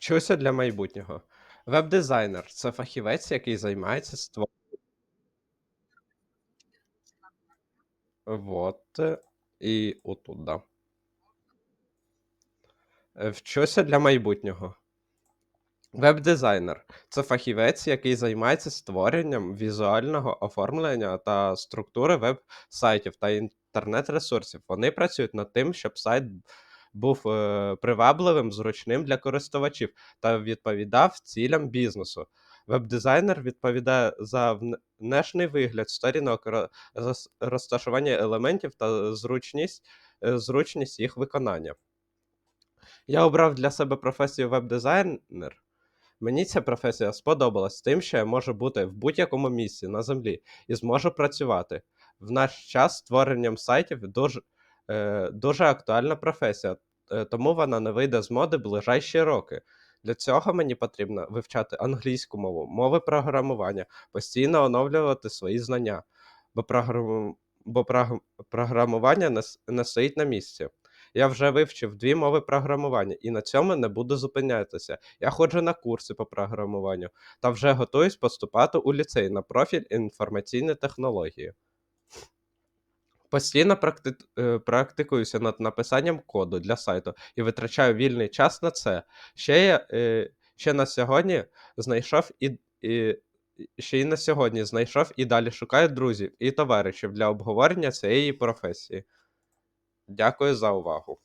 Вчуся для майбутнього. Веб-дизайнер це фахівець, який займається ство Вот. е, І отут, да. Е, Вчуся для майбутнього. Веб-дизайнер це фахівець, який займається створенням візуального оформлення та структури веб-сайтів та інтернет-ресурсів. Вони працюють над тим, щоб сайт був е, привабливим, зручним для користувачів та відповідав цілям бізнесу. Веб-дизайнер відповідає за вн- внешній вигляд сторінок, розташування елементів та зручність, е, зручність їх виконання. Я обрав для себе професію веб-дизайнер. Мені ця професія сподобалась тим, що я можу бути в будь-якому місці на землі і зможу працювати. В наш час створенням сайтів дуже, е, дуже актуальна професія, е, тому вона не вийде з моди ближайші роки. Для цього мені потрібно вивчати англійську мову, мови програмування, постійно оновлювати свої знання, бо, програм... бо прог- програмування не, стоїть на місці. Я вже вивчив дві мови програмування і на цьому не буду зупинятися. Я ходжу на курси по програмуванню та вже готуюсь поступати у ліцей на профіль інформаційні технології. Постійно практи... е, практикуюся над написанням коду для сайту і витрачаю вільний час на це. Ще я е, ще на сьогодні знайшов і, і ще й на сьогодні знайшов і далі шукаю друзів і товаришів для обговорення цієї професії. Дякую за увагу.